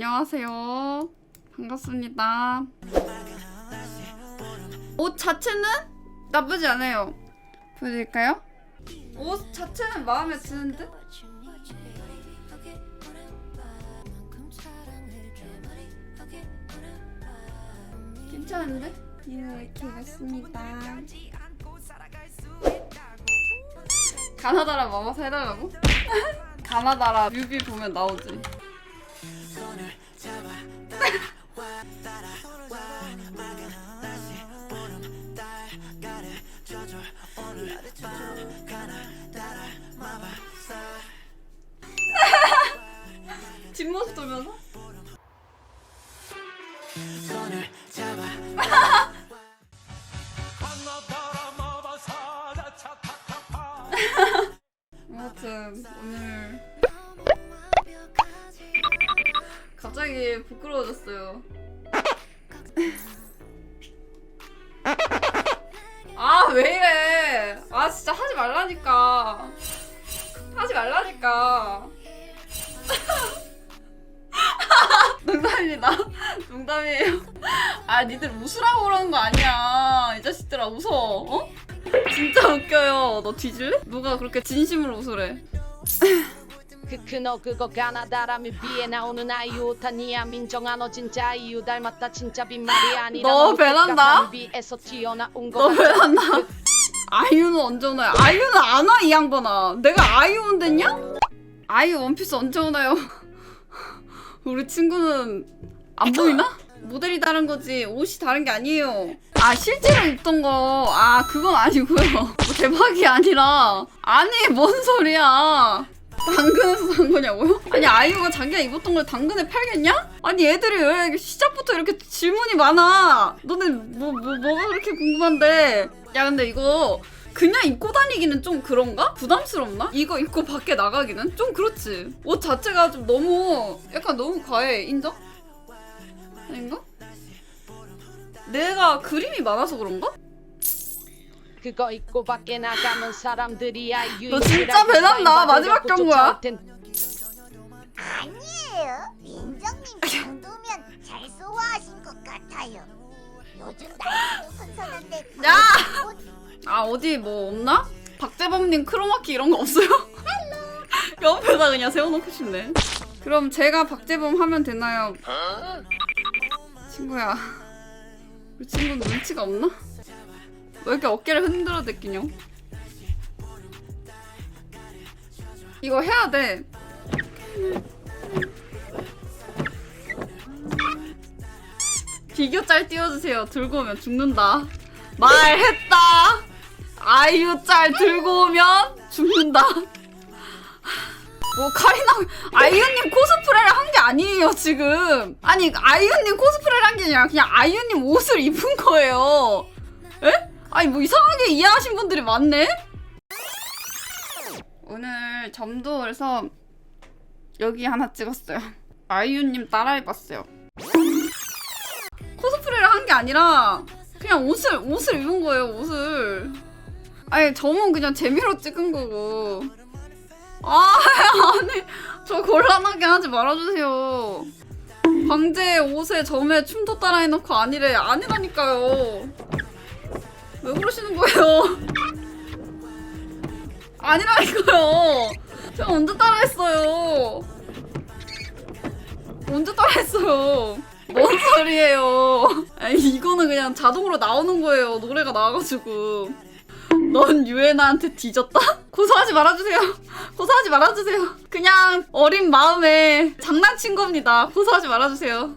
안녕하세요. 반갑습니다. 옷 자체는 나쁘지 않아요. 보여드릴까요? 옷 자체는 마음에 드는 듯? 괜찮은데? 이렇게 입었습니다. 가나다라 마마사 해달라고? 가나다라 뮤비 보면 나오지. 돌면서? 아무튼 오늘 갑자기 부끄러워졌어요. 아 왜 이래? 아 진짜 하지 말라니까. 하지 말라니까. 농담이에요. 아 니들 웃으라고 그러는 거 아니야. 이 자식들아 웃어. 어? 진짜 웃겨요. 너 뒤질래? 누가 그렇게 진심으로 웃으래? 크크 너 그거 가나다라며 비에 나오는 아이유 타니야 민정아 너 진짜 아이유 닮았다 진짜 빈말이 아니라 너 배난다? 비에서 튀어나온 너거왜안 나? 아이유는 언제 오나요? 아이유는 안 와 이 양반아. 내가 아이유 온댔냐? 아이유 원피스 언제 오나요? 우리 친구는 안 보이나? 모델이 다른 거지 옷이 다른 게 아니에요. 아 실제로 입던 거아 그건 아니고요. 뭐 대박이 아니라 아니 뭔 소리야? 당근에서 산 거냐고요? 아니 아이유가 자기가 입었던 걸 당근에 팔겠냐? 아니 애들이 왜 시작부터 이렇게 질문이 많아? 너네 뭐, 뭐 뭐가 그렇게 궁금한데? 야 근데 이거 그냥 입고 다니기는 좀 그런가? 부담스럽나? 이거 입고 밖에 나가기는 좀 그렇지. 옷 자체가 좀 너무 약간 너무 과해. 인정? 아닌가? 내가 그림이 많아서 그런가? 그거 입고 밖에 나가면 사람들이 아이유 너 진짜 배난다. 마지막 경고야. 아니에요. 민정님 정도면 잘 소화하신 것 같아요. 요즘 날씨도 선선한데 야! 옷아 어디 뭐 없나? 박재범님 크로마키 이런 거 없어요? 옆에다 그냥 세워놓고 싶네. 그럼 제가 박재범 하면 되나요? 친구야, 우리 친구는 눈치가 없나? 왜 이렇게 어깨를 흔들어 대끼냐? 이거 해야 돼. 비교 짤 띄워주세요. 들고 오면 죽는다. 말했다. 아이유 짤 들고 오면 죽는다. 뭐 카리나 아이유님 코스프레를 한 게 아니에요 지금. 아니 아이유님 코스프레를 한 게 아니라 그냥 아이유님 옷을 입은 거예요. 에? 아니 뭐 이상하게 이해하신 분들이 많네. 오늘 점도에서 여기 하나 찍었어요. 아이유님 따라 입었어요. 코스프레를 한 게 아니라 그냥 옷을 옷을 입은 거예요 옷을 아니 점은 그냥 재미로 찍은 거고 아 저 곤란하게 하지 말아주세요. 방제 옷에 점에 춤도 따라 해놓고 아니래 아니라니까요. 왜 그러시는 거예요? 아니라니까요. 제가 언제 따라했어요? 언제 따라했어요? 뭔 소리예요? 아니, 이거는 그냥 자동으로 나오는 거예요. 노래가 나와가지고. 넌 유엔아한테 뒤졌다? 고소하지 말아주세요. 고소하지 말아주세요. 그냥 어린 마음에 장난친 겁니다. 고소하지 말아주세요.